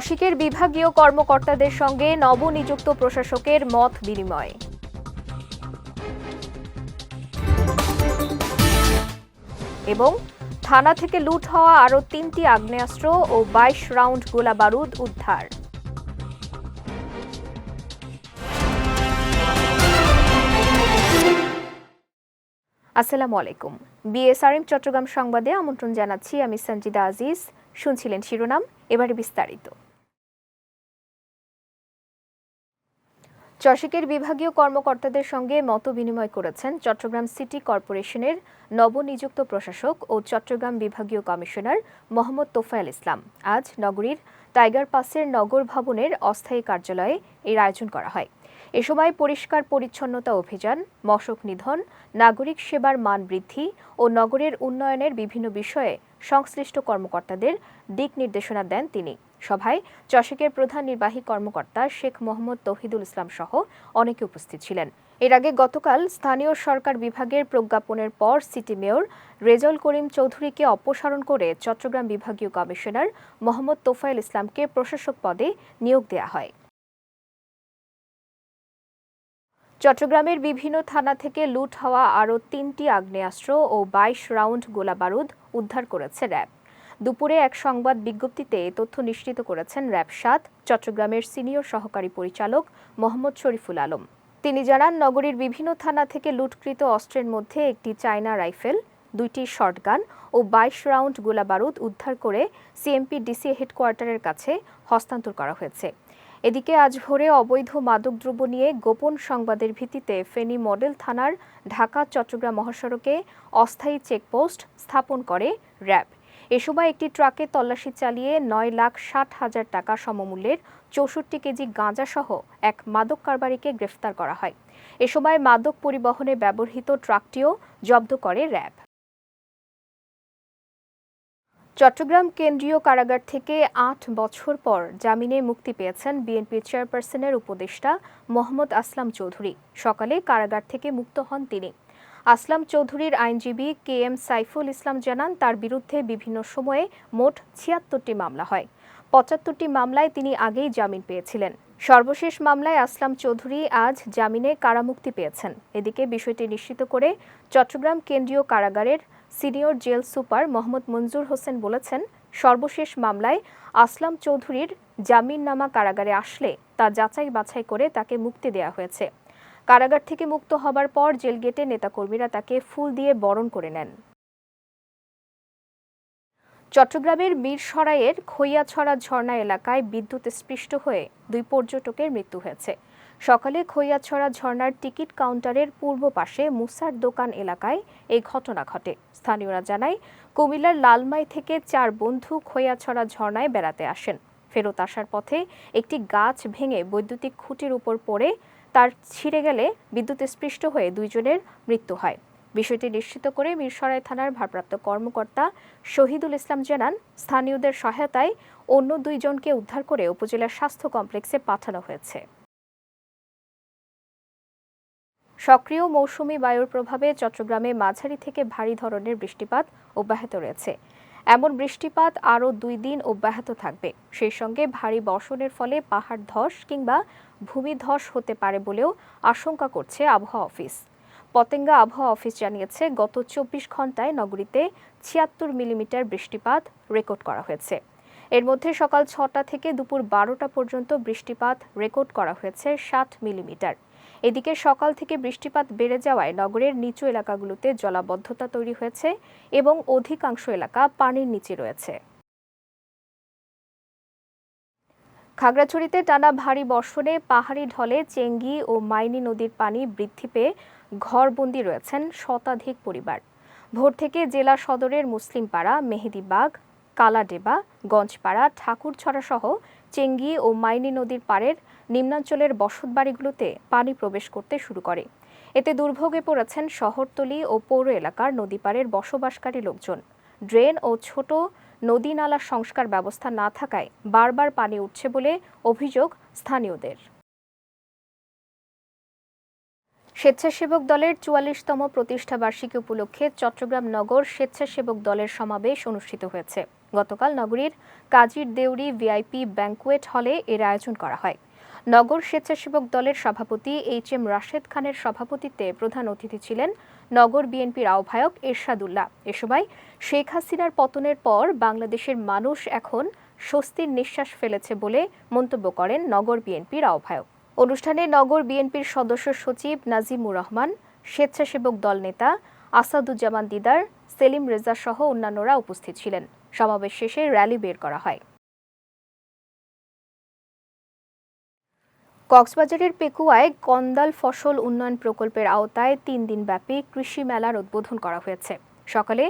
চসিকের বিভাগীয় কর্মকর্তাদের সঙ্গে নবনিযুক্ত প্রশাসকের মত বিনিময়। এবং থানা থেকে লুট হওয়া আরও তিনটি আগ্নেয়াস্ত্র ও বাইশ রাউন্ড গোলাবারুদ উদ্ধার। আসসালামু আলাইকুম। বিএসআরএম চট্টগ্রাম সংবাদে আমন্ত্রণ জানাচ্ছি আমি সঞ্জিদা আজিজ। শুনছিলেন শিরোনাম, এবারে বিস্তারিত। চসিকের বিভাগীয় কর্মকর্তাদের সঙ্গে মত বিনিময় করেছেন চট্টগ্রাম সিটি কর্পোরেশনের নবনিযুক্ত প্রশাসক ও চট্টগ্রাম বিভাগীয় কমিশনার মোহাম্মদ তোফায়েল ইসলাম। আজ নগরীর টাইগার পাসের নগর ভবনের অস্থায়ী কার্যালয়ে এর আয়োজন করা হয়। এ সময় পরিষ্কার পরিচ্ছন্নতা অভিযান, মশক নিধন, নাগরিক সেবার মান বৃদ্ধি ও নগরের উন্নয়নের বিভিন্ন বিষয়ে সংশ্লিষ্ট কর্মকর্তাদের দিক নির্দেশনা দেন তিনি। সভায় চসিকের প্রধান নির্বাহী কর্মকর্তা শেখ মোহাম্মদ তৌহিদুল ইসলাম সহ অনেকে উপস্থিত ছিলেন। এর আগে গতকাল স্থানীয় সরকার বিভাগের প্রজ্ঞাপনের পর সিটি মেয়র রেজল করিম চৌধুরীকে অপসারণ করে চট্টগ্রাম বিভাগীয় কমিশনার মোহাম্মদ তোফায়েল ইসলামকে প্রশাসক পদে নিয়োগ দেওয়া হয়। চট্টগ্রামের বিভিন্ন থানা থেকে লুট হওয়া আরও তিনটি আগ্নেয়াস্ত্র ও বাইশ রাউন্ড গোলাবারুদ উদ্ধার করেছে র্যাব। দুপুরে এক সংবাদ বিজ্ঞপ্তিতে এ তথ্য নিশ্চিত করেছেন র্যাব সাত চট্টগ্রামের সিনিয়র সহকারী পরিচালক মোহাম্মদ শরীফুল আলম। তিনি জানান, নগরীর বিভিন্ন থানা থেকে লুটকৃত অস্ত্রের মধ্যে একটি চায়না রাইফেল, দুইটি শর্টগান ও বাইশ রাউন্ড গোলাবারুদ উদ্ধার করে সিএমপি ডিসি হেডকোয়ার্টারের কাছে হস্তান্তর করা হয়েছে। এদিকে আজ ভোরে অবৈধ মাদকদ্রব্য নিয়ে গোপন সংবাদের ভিত্তিতে ফেনী মডেল থানার ঢাকা চট্টগ্রাম মহাসড়কে অস্থায়ী চেকপোস্ট স্থাপন করে র্যাব। এ সময় একটি ট্রাকে তল্লাশি চালিয়ে নয় লাখ ষাট হাজার টাকা সমমূল্যের চৌষট্টি কেজি গাঁজাসহ এক মাদক কারবারিকে গ্রেফতার করা হয়। এ সময় মাদক পরিবহনে ব্যবহৃত ট্রাকটিও জব্দ করে র্যাব। চট্টগ্রাম কেন্দ্রীয় কারাগার থেকে আট বছর পর জামিনে মুক্তি পেয়েছেন বিএনপির চেয়ারপারসনের উপদেষ্টা মোহাম্মদ আসলাম চৌধুরী। সকালে কারাগার থেকে মুক্ত হন তিনি। আসলাম চৌধুরীর আইনজীবী কে এম সাইফুল ইসলাম জানান, তার বিরুদ্ধে বিভিন্ন সময়ে মোট ছিয়াত্তরটি মামলা হয়। পঁচাত্তরটি মামলায় তিনি আগেই জামিন পেয়েছিলেন। সর্বশেষ মামলায় আসলাম চৌধুরী আজ জামিনে কারামুক্তি পেয়েছেন। এদিকে বিষয়টি নিশ্চিত করে চট্টগ্রাম কেন্দ্রীয় কারাগারের senior jail super Mohammad Manjur Hossain বলেছেন, সর্বশেষ মামলায় আসলাম চৌধুরীর জামিননামা কারাগারে আসলে তা যাচাই বাছাই করে তাকে মুক্তি দেওয়া হয়েছে। কারাগার থেকে মুক্ত হবার পর জেল গেটে নেতাকর্মীরা তাকে ফুল দিয়ে বরণ করে নেন। চট্টগ্রামের মীরসরাইয়ের খৈয়াছড়া ঝর্ণা এলাকায় বিদ্যুৎ স্পৃষ্ট হয়ে দুই পর্যটকের মৃত্যু হয়েছে। সকালে খৈয়াছড়া ঝর্ণার টিকিট কাউন্টারের পূর্ব পাশে মুসার দোকান এলাকায় এই ঘটনা ঘটে। স্থানীয়রা জানায়, কুমিল্লার লালমাই থেকে চার বন্ধু খৈয়াছড়া ঝর্ণায় বেড়াতে আসেন। ফেরত আসার পথে একটি গাছ ভেঙে বৈদ্যুতিক খুঁটির উপর পড়ে তার ছিঁড়ে গেলে বিদ্যুৎ স্পৃষ্ট হয়ে দুইজনের মৃত্যু হয়। বিষয়টি নিশ্চিত করে মিরসরাই থানার ভারপ্রাপ্ত কর্মকর্তা শহীদুল ইসলাম জানান, স্থানীয়দের সহায়তায় অন্য দুইজনকে উদ্ধার করে উপজেলা স্বাস্থ্য কমপ্লেক্সে পাঠানো হয়েছে। সক্রিয় মৌসুমি বায়ুর প্রভাবে চট্টগ্রামে মাঝারি থেকে ভারী ধরনের বৃষ্টিপাত অব্যাহত রয়েছে। এমন বৃষ্টিপাত আরও দুই দিন অব্যাহত থাকবে। সেই সঙ্গে ভারী বর্ষণের ফলে পাহাড় ধস কিংবা ভূমিধস হতে পারে বলেও আশঙ্কা করছে আবহাওয়া অফিস। পতেঙ্গা আবহাওয়া অফিস জানিয়েছে, গত চব্বিশ ঘন্টায় নগরীতে ছিয়াত্তর মিলিমিটার বৃষ্টিপাত রেকর্ড করা হয়েছে। এর মধ্যে সকাল ছটা থেকে দুপুর বারোটা পর্যন্ত বৃষ্টিপাত রেকর্ড করা হয়েছে ষাট মিলিমিটার। এদিকে সকাল থেকে বৃষ্টিপাত বেড়ে যাওয়ায় নগরের নিচু এলাকাগুলোতে জলাবদ্ধতা তৈরি হয়েছে এবং অধিকাংশ এলাকা পানির নিচে রয়েছে। খাগড়াছড়িতে টানা ভারী বর্ষণে পাহাড়ি ঢলে চেঙ্গি ও মাইনি নদীর পানি বৃদ্ধি পেয়ে ঘরবন্দি রয়েছেন শতাধিক পরিবার। ভোর থেকে জেলা সদরের মুসলিমপাড়া, মেহেদিবাগ, কালাডেবা, গঞ্জপাড়া ঠাকুরছড়া সহ চেঙ্গি ও মাইনি নদীর পাড়ের নিম্নাঞ্চলের বসতবাড়িগুলোতে পানি প্রবেশ করতে শুরু করে। এতে দুর্ভোগে পড়েছেন শহরতলি ও পৌর এলাকার নদীপাড়ের বসবাসকারী লোকজন। ড্রেন ও ছোট নদী নালা সংস্কার ব্যবস্থা না থাকায় বারবার পানি উঠছে বলে অভিযোগ স্থানীয়দের। স্বেচ্ছাসেবক দলের চুয়াল্লিশতম প্রতিষ্ঠাবার্ষিকী উপলক্ষে চট্টগ্রাম নগর স্বেচ্ছাসেবক দলের সমাবেশ অনুষ্ঠিত হয়েছে। গতকাল নগরীর কাজীর দেউরি ভিআইপি ব্যাংকুয়েট হলে এর আয়োজন করা হয়। নগর স্বেচ্ছাসেবক দলের সভাপতি এইচ এম রাশেদ খানের সভাপতিত্বে প্রধান অতিথি ছিলেন নগর বিএনপির আহ্বায়ক এরশাদুল্লাহ। এ সময় শেখ হাসিনার পতনের পর বাংলাদেশের মানুষ এখন স্বস্তির নিঃশ্বাস ফেলেছে বলে মন্তব্য করেন নগর বিএনপির আহ্বায়ক। অনুষ্ঠানে নগর বিএনপির সদস্য সচিব নাজিমুর রহমান, স্বেচ্ছাসেবক দল নেতা আসাদুজ্জামান দিদার, সেলিম রেজা সহ অন্যান্যরা উপস্থিত ছিলেন। সমাবেশ শেষে র্যালি বের করা হয়। কক্সবাজারের পেকুয়ায় কন্দাল ফসল উন্নয়ন প্রকল্পের আওতায় তিন দিনব্যাপী কৃষি মেলার উদ্বোধন করা হয়েছে। সকালে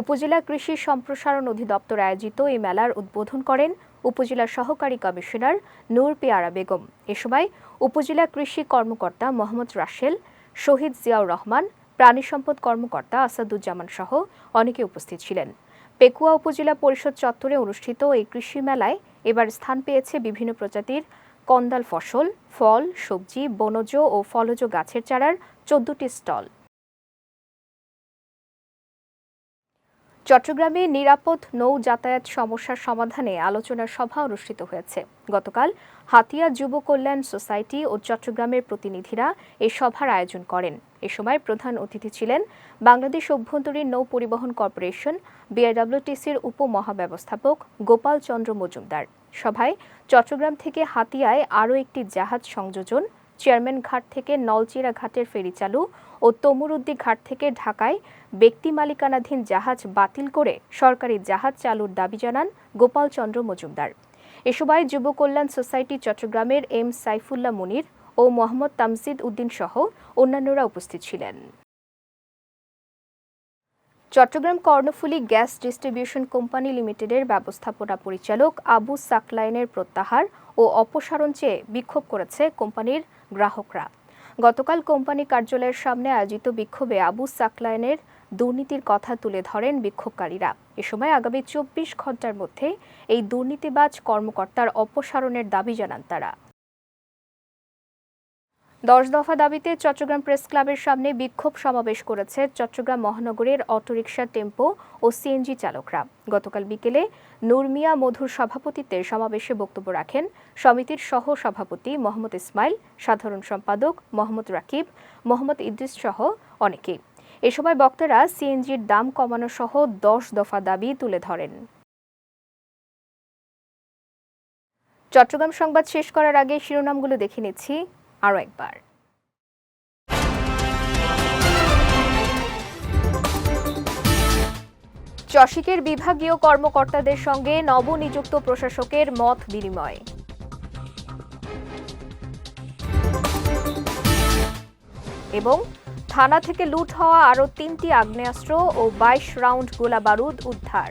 উপজেলা কৃষি সম্প্রসারণ অধিদপ্তর আয়োজিত এই মেলার উদ্বোধন করেন উপজেলা সহকারী কমিশনার নূর পেয়ারা বেগম। এ সময় উপজেলা কৃষি কর্মকর্তা মোহাম্মদ রাশেল, শহীদ জিয়াউর রহমান, প্রাণী সম্পদ কর্মকর্তা আসাদুজ্জামান সহ অনেকে উপস্থিত ছিলেন। পেকুয়া উপজেলা পরিষদ চত্বরে অনুষ্ঠিত এই কৃষি মেলায় এবার স্থান পেয়েছে বিভিন্ন প্রজাতির কন্দাল ফসল, ফল, সবজি, বনজ ও ফলজ গাছের চারার চোদ্দটি স্টল। চট্টগ্রামে নিরাপদ নৌ যাতায়াত সমস্যার সমাধানে আলোচনা সভা অনুষ্ঠিত হয়েছে। গতকাল হাতিয়া যুব কল্যাণ সোসাইটি ও চট্টগ্রামের প্রতিনিধিরা এই সভার আয়োজন করেন। এ সময় প্রধান অতিথি ছিলেন বাংলাদেশ অভ্যন্তরীণ নৌ পরিবহন কর্পোরেশন, বিআরডব্লিউটিসির উপমহাব্যবস্থাপক গোপাল চন্দ্র মজুমদার। সভায় চট্টগ্রাম থেকে হাতিয়ায় আরও একটি জাহাজ সংযোজন চেয়ারম্যান ঘাট থেকে নলচিরা ঘাটের ফেরি চালু ও তমুরুদ্দি ঘাট থেকে ঢাকায় ব্যক্তি মালিকানাধীন জাহাজ বাতিল করে সরকারি জাহাজ চালুর দাবি জানান গোপাল চন্দ্র মজুমদার। এ সময় যুব কল্যাণ সোসাইটি চট্টগ্রামের এম সাইফুল্লাহ মুনির ও মোহাম্মদ তামজিদ উদ্দিন সহ অন্যান্যরা উপস্থিত ছিলেন। Chattogram Karnaphuli gas distribution company লিমিটেডের ব্যবস্থাপনা পরিচালক আবু সাকলাইনের প্রত্যাহার ও অপসারণ চেয়ে বিক্ষোভ করেছে কোম্পানির গ্রাহকরা। গতকাল কোম্পানি কার্যালয়ের সামনে আয়োজিত বিক্ষোভে আবু সাকলায়নের দুর্নীতির কথা তুলে ধরেন বিক্ষোভকারীরা। এ সময় আগামী চব্বিশ ঘণ্টার মধ্যে এই দুর্নীতিবাজ কর্মকর্তার অপসারণের দাবি জানান তারা। দশ দফা দাবিতে চট্টগ্রাম প্রেস ক্লাবের সামনে বিক্ষোভ সমাবেশ করেছে চট্টগ্রাম মহানগরের অটোরিকশা টেম্পো ও সিএনজি চালকরা। গতকাল বিকেলে নুরমিয়া মধুর সভাপতিত্বে সমাবেশে বক্তব্য রাখেন সমিতির সহ সভাপতি মোহাম্মদ ইসমাইল, সাধারণ সম্পাদক মোহাম্মদ রাকিব, মোহাম্মদ ইদ্রিস সহ অনেকে। এ সময় বক্তারা সিএনজির দাম কমানো সহ দশ দফা দাবি তুলে ধরেন। চট্টগ্রাম সংবাদ শেষ করার আগে শিরোনামগুলো দেখে নিচ্ছি। আরও একবার। চসিকের বিভাগীয় কর্মকর্তাদের সঙ্গে নবনিযুক্ত প্রশাসকের মত বিনিময়। এবং থানা থেকে লুট হওয়া আরও তিনটি আগ্নেয়াস্ত্র ও বাইশ রাউন্ড গোলা বারুদ উদ্ধার।